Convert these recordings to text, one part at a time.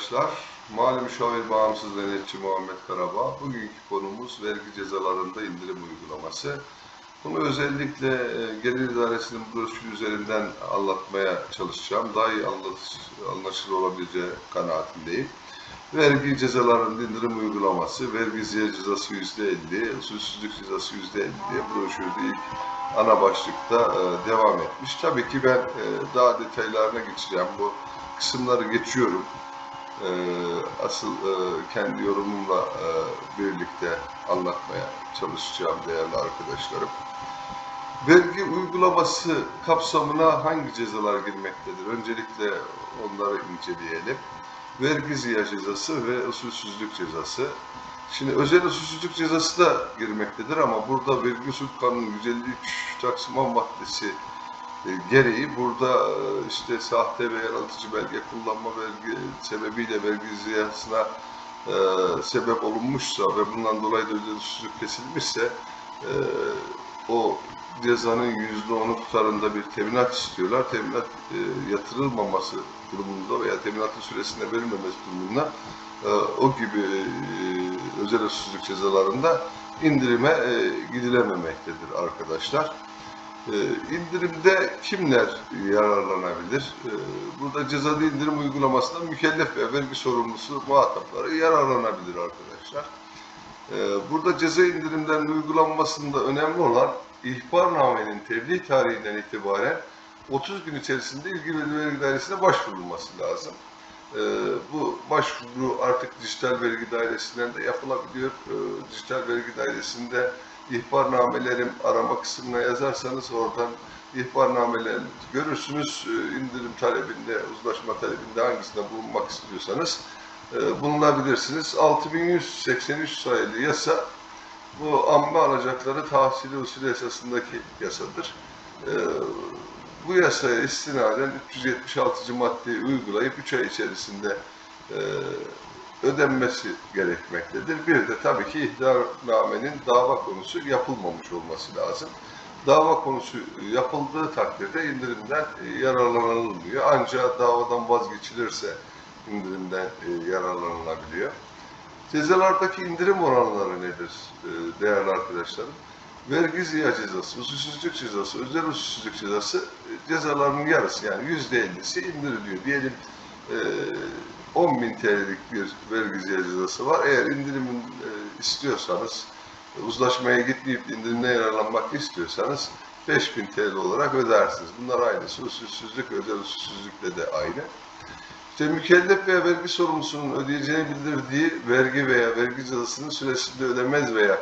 arkadaşlar. Mali Müşavir Bağımsız Denetçi Muhammed Karabağ. Bugünkü konumuz vergi cezalarında indirim uygulaması. Bunu özellikle e, Gelir İdaresi'nin broşürü üzerinden anlatmaya çalışacağım. Daha iyi anlaşılır olabileceği kanaatindeyim. Vergi cezalarında indirim uygulaması, vergi cezası %50, usulsüzlük cezası %50 diye broşürde ilk ana başlıkta e, devam etmiş. Tabii ki ben e, daha detaylarına geçeceğim. Bu kısımları geçiyorum. E, asıl e, kendi yorumumla e, birlikte anlatmaya çalışacağım değerli arkadaşlarım. Vergi uygulaması kapsamına hangi cezalar girmektedir? Öncelikle onları inceleyelim. Vergi ziya cezası ve usulsüzlük cezası. Şimdi özel usulsüzlük cezası da girmektedir ama burada vergi usul kanunu 153 Taksim 10 maddesi gereği burada e, işte sahte ve yaratıcı belge kullanma vergi sebebiyle vergi ziyasına e, sebep olunmuşsa ve bundan dolayı da özel usulsüzlük kesilmişse e, o cezanın yüzde onu tutarında bir teminat istiyorlar. Teminat e, yatırılmaması durumunda veya teminatın süresinde verilmemesi durumunda e, o gibi e, özel usulsüzlük cezalarında indirime e, gidilememektedir arkadaşlar. E, indirimde kimler yararlanabilir? E, burada cezada indirim uygulamasında mükellef ve vergi sorumlusu muhatapları yararlanabilir arkadaşlar. E, burada ceza indirimden uygulanmasında önemli olan ihbarnamenin tebliğ tarihinden itibaren 30 gün içerisinde ilgili vergi dairesine başvurulması lazım. Bu başvuru artık dijital vergi dairesinden de yapılabiliyor. Dijital vergi dairesinde ihbarnamelerim arama kısmına yazarsanız oradan ihbarnamelerinizi görürsünüz. E, indirim talebinde, uzlaşma talebinde hangisinde bulunmak istiyorsanız e, bulunabilirsiniz. 6183 sayılı yasa bu amme alacakları tahsili usulü esasındaki yasadır. E, bu yasaya istinaden 376. maddeyi uygulayıp 3 ay içerisinde e, ödenmesi gerekmektedir. Bir de tabii ki ihdarnamenin dava konusu yapılmamış olması lazım. Dava konusu yapıldığı takdirde indirimden e, yararlanılmıyor. Ancak davadan vazgeçilirse indirimden e, yararlanılabiliyor. Cezalardaki indirim oranları nedir e, değerli arkadaşlarım? Vergi ziya cezası, usulsüzlük cezası, özel usulsüzlük cezası cezaların yarısı yani yüzde ellisi indiriliyor. Diyelim 10 bin TL'lik bir vergi cezası var. Eğer indirimin e, istiyorsanız, uzlaşmaya gitmeyip indirimden yararlanmak istiyorsanız 5000 TL olarak ödersiniz. Bunlar aynısı. Usulsüzlük, özel usulsüzlükle de aynı. İşte mükellef veya vergi sorumlusunun ödeyeceğini bildirdiği vergi veya vergi cezasının süresinde ödemez veya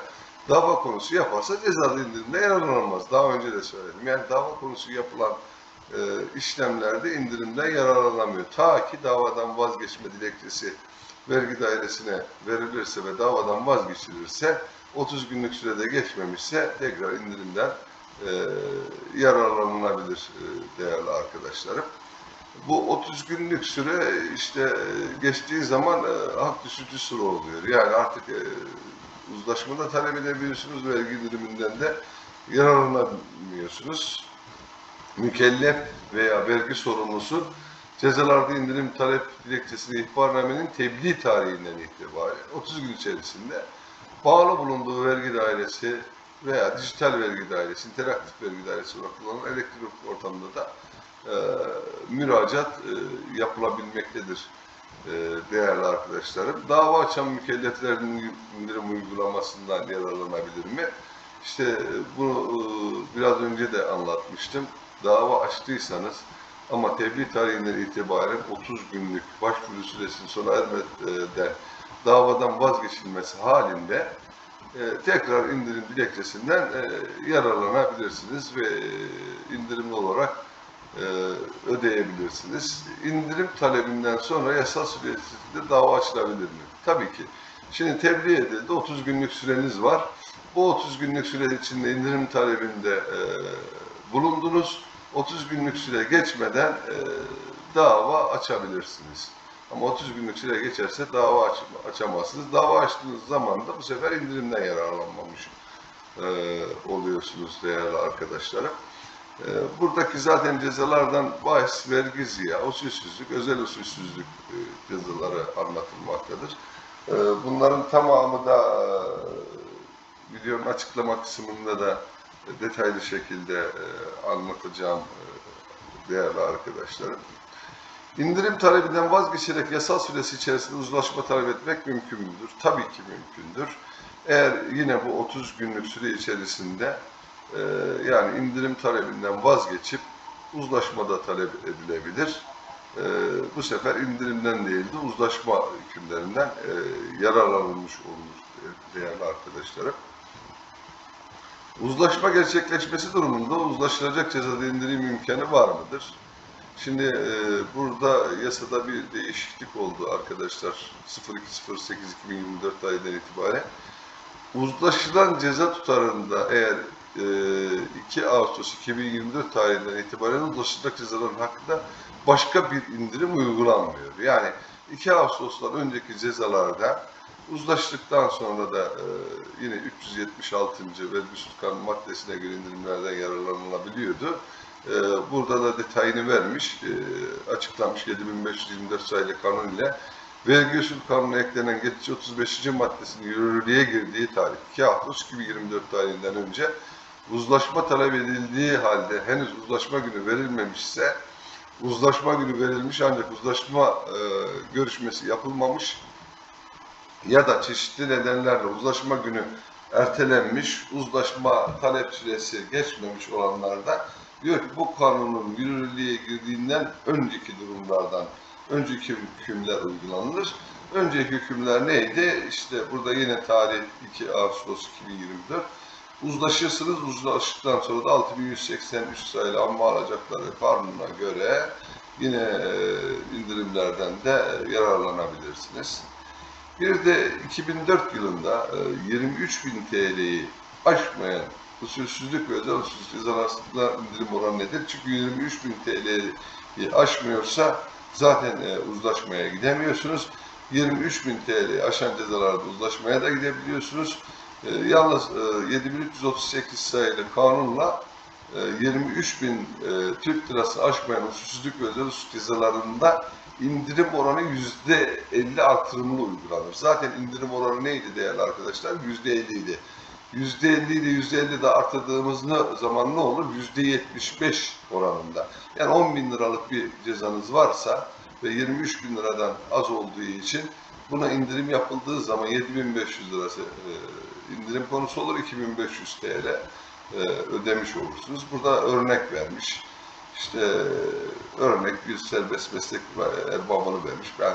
dava konusu yaparsa cezalı indirimde yararlanamaz. Daha önce de söyledim. Yani dava konusu yapılan işlemlerde indirimden yararlanamıyor. Ta ki davadan vazgeçme dilekçesi vergi dairesine verilirse ve davadan vazgeçilirse 30 günlük sürede geçmemişse tekrar indirimden e, yararlanılabilir e, değerli arkadaşlarım. Bu 30 günlük süre işte e, geçtiği zaman e, hak düşücü süre oluyor. Yani artık e, uzlaşmada talep edebiliyorsunuz vergi indiriminden de yararlanamıyorsunuz. Mükellef veya vergi sorumlusu cezalarda indirim talep dilekçesini ihbarnamenin tebliğ tarihinden itibaren 30 gün içerisinde bağlı bulunduğu vergi dairesi veya dijital vergi dairesi, interaktif vergi dairesi olarak kullanılan elektronik ortamda da e, müracaat e, yapılabilmektedir e, değerli arkadaşlarım. Dava açan mükelleflerin indirim uygulamasından yararlanabilir mi? İşte e, bunu e, biraz önce de anlatmıştım. Dava açtıysanız ama tebliğ tarihinden itibaren 30 günlük başvuru süresinin sona ermeden davadan vazgeçilmesi halinde e, tekrar indirim dilekçesinden e, yararlanabilirsiniz ve e, indirimli olarak e, ödeyebilirsiniz. İndirim talebinden sonra yasal süresinde dava açılabilir mi? Tabii ki. Şimdi tebliğ edildi, 30 günlük süreniz var. Bu 30 günlük süre içinde indirim talebinde e, bulundunuz. 30 günlük süre geçmeden e, dava açabilirsiniz. Ama 30 günlük süre geçerse dava aç, açamazsınız. Dava açtığınız zaman da bu sefer indirimden yararlanmamış e, oluyorsunuz değerli arkadaşlarım. E, buradaki zaten cezalardan bahis, vergi ziya, usulsüzlük, özel usulsüzlük e, cezaları anlatılmaktadır. E, bunların tamamı da e, videonun açıklama kısmında da detaylı şekilde e, anlatacağım e, değerli arkadaşlarım. İndirim talebinden vazgeçerek yasal süresi içerisinde uzlaşma talep etmek mümkün müdür? Tabii ki mümkündür. Eğer yine bu 30 günlük süre içerisinde e, yani indirim talebinden vazgeçip uzlaşmada talep edilebilir. Bu sefer indirimden değil de uzlaşma hükümlerinden e, yararlanılmış olur değerli arkadaşlarım. Uzlaşma gerçekleşmesi durumunda uzlaşılacak cezada indirim imkanı var mıdır? Şimdi e, burada yasada bir değişiklik oldu arkadaşlar. 02.08.2024 tarihinden itibaren. Uzlaşılan ceza tutarında eğer e, 2 Ağustos 2024 tarihinden itibaren uzlaşılacak cezaların hakkında başka bir indirim uygulanmıyor. Yani 2 Ağustos'tan önceki cezalarda uzlaştıktan sonra da e, yine 376. vergi usul kanunu maddesine göre indirimlerden yararlanılabiliyordu. E, burada da detayını vermiş, e, açıklamış 7524 sayılı kanun ile vergi usul kanununa eklenen geçici 35. maddesinin yürürlüğe girdiği tarih 2 Ağustos 2024 tarihinden önce uzlaşma talep edildiği halde henüz uzlaşma günü verilmemişse uzlaşma günü verilmiş ancak uzlaşma e, görüşmesi yapılmamış ya da çeşitli nedenlerle uzlaşma günü ertelenmiş, uzlaşma talep süresi geçmemiş olanlarda diyor ki bu kanunun yürürlüğe girdiğinden önceki durumlardan önceki hükümler uygulanır. Önceki hükümler neydi? İşte burada yine tarih 2 Ağustos 2024. Uzlaşırsınız, uzlaştıktan sonra da 6183 sayılı amma alacakları kanununa göre yine e, indirimlerden de yararlanabilirsiniz. Bir de 2004 yılında e, 23 bin TL'yi aşmayan usulsüzlük ve özel usulsüzlük cezasında indirim oranı nedir? Çünkü 23 bin TL'yi aşmıyorsa zaten e, uzlaşmaya gidemiyorsunuz. 23 bin TL'yi aşan cezalarda uzlaşmaya da gidebiliyorsunuz. E, yalnız e, 7338 sayılı kanunla e, 23 bin e, Türk lirası aşmayan usulsüzlük ve özel usulsüzlük cezalarında indirim oranı yüzde 50 artırımlı uygulanır. Zaten indirim oranı neydi değerli arkadaşlar? Yüzde 50 idi. Yüzde 50 ile yüzde 50 de artırdığımız ne, zaman ne olur? Yüzde 75 oranında. Yani 10 bin liralık bir cezanız varsa ve 23 bin liradan az olduğu için buna indirim yapıldığı zaman 7500 lirası e, indirim konusu olur. 2500 TL e, ödemiş olursunuz. Burada örnek vermiş. İşte örnek bir serbest meslek erbabını vermiş. Ben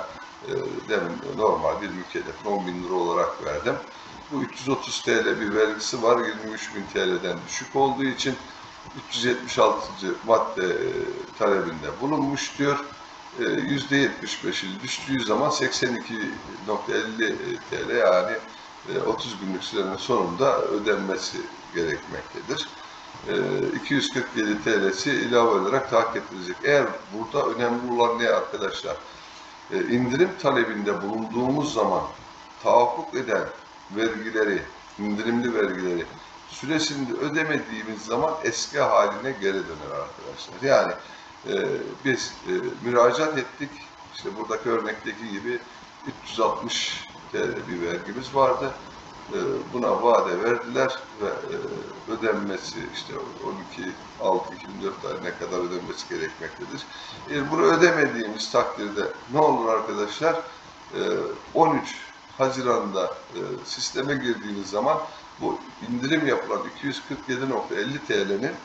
e, demin normal bir mükellefin 10 bin lira olarak verdim. Bu 330 TL bir vergisi var. 23 bin TL'den düşük olduğu için 376. madde e, talebinde bulunmuş diyor. E, %75'i düştüğü zaman 82.50 TL yani e, 30 günlük sürenin sonunda ödenmesi gerekmektedir. E, 247 TL'si ilave olarak takip edilecek. Eğer burada önemli olan ne arkadaşlar? E, indirim talebinde bulunduğumuz zaman tahakkuk eden vergileri, indirimli vergileri süresinde ödemediğimiz zaman eski haline geri döner arkadaşlar. Yani e, biz e, müracaat ettik, işte buradaki örnekteki gibi 360 TL bir vergimiz vardı. E, buna vade verdiler ve e, ödenmesi işte 12 6 2004 tarihine kadar ödenmesi gerekmektedir. E, bunu ödemediğimiz takdirde ne olur arkadaşlar? E, 13 Haziran'da e, sisteme girdiğiniz zaman bu indirim yapılan 247.50 TL'nin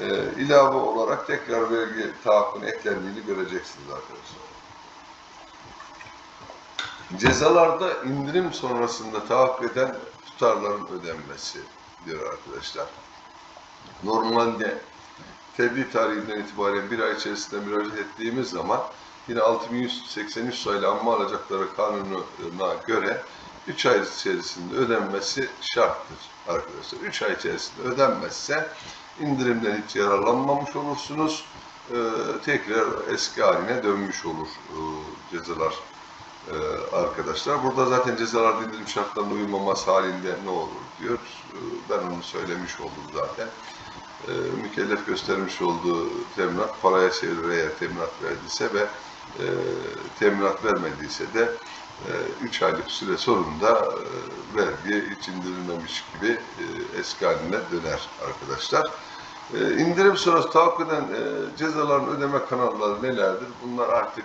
e, ilave olarak tekrar vergi tahakkuna eklendiğini göreceksiniz arkadaşlar. Cezalarda indirim sonrasında tahakkuk eden tutarların ödenmesi diyor arkadaşlar. Normalde tebliğ tarihinden itibaren bir ay içerisinde müracaat ettiğimiz zaman yine 6183 sayılı amma alacakları kanununa göre 3 ay içerisinde ödenmesi şarttır arkadaşlar. 3 ay içerisinde ödenmezse indirimden hiç yararlanmamış olursunuz. Ee, tekrar eski haline dönmüş olur e, cezalar e, arkadaşlar. Burada zaten cezalar indirim şartlarına uyulmaması halinde ne olur diyor. E, ben onu söylemiş oldum zaten. e, mükellef göstermiş olduğu teminat paraya çevirir eğer teminat verdiyse ve e, teminat vermediyse de 3 aylık süre sonunda e, vergi hiç indirilmemiş gibi e, eski haline döner arkadaşlar. E, indirim sonrası tahakkuk eden e, cezaların ödeme kanalları nelerdir? Bunlar artık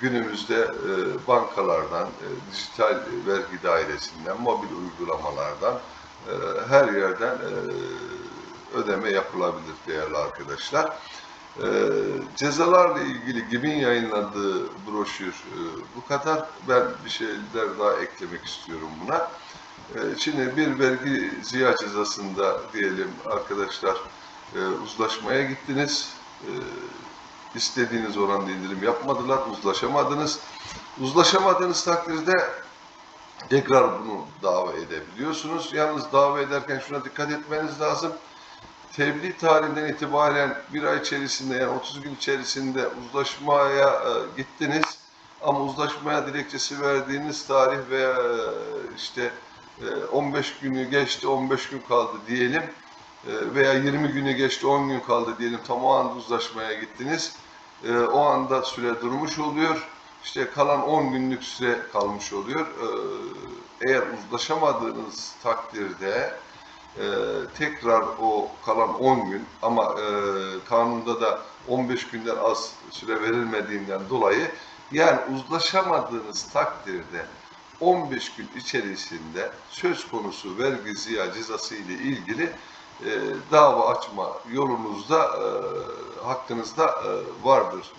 günümüzde e, bankalardan, e, dijital vergi dairesinden, mobil uygulamalardan e, her yerden e, ödeme yapılabilir değerli arkadaşlar. E, cezalarla ilgili GİB'in yayınladığı broşür e, bu kadar. Ben bir şeyler daha eklemek istiyorum buna. E, şimdi bir vergi ziya cezasında diyelim arkadaşlar e, uzlaşmaya gittiniz. E, istediğiniz oranda indirim yapmadılar, uzlaşamadınız. Uzlaşamadığınız takdirde tekrar bunu dava edebiliyorsunuz. Yalnız dava ederken şuna dikkat etmeniz lazım. Tebliğ tarihinden itibaren bir ay içerisinde yani 30 gün içerisinde uzlaşmaya e, gittiniz. Ama uzlaşmaya dilekçesi verdiğiniz tarih veya e, işte e, 15 günü geçti, 15 gün kaldı diyelim e, veya 20 günü geçti 10 gün kaldı diyelim tam o anda uzlaşmaya gittiniz. E, o anda süre durmuş oluyor. İşte kalan 10 günlük süre kalmış oluyor. E, eğer uzlaşamadığınız takdirde e, tekrar o kalan 10 gün ama e, kanunda da 15 günden az süre verilmediğinden dolayı yani uzlaşamadığınız takdirde 15 gün içerisinde söz konusu vergi ziya cezası ile ilgili e, dava açma yolunuzda e, hakkınızda e, vardır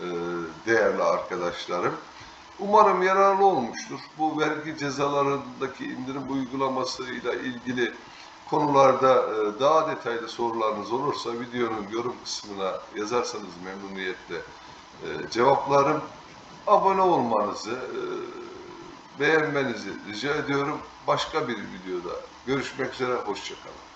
e, değerli arkadaşlarım. Umarım yararlı olmuştur. Bu vergi cezalarındaki indirim uygulamasıyla ilgili konularda e, daha detaylı sorularınız olursa videonun yorum kısmına yazarsanız memnuniyetle e, cevaplarım. Abone olmanızı, e, beğenmenizi rica ediyorum. Başka bir videoda görüşmek üzere, hoşçakalın.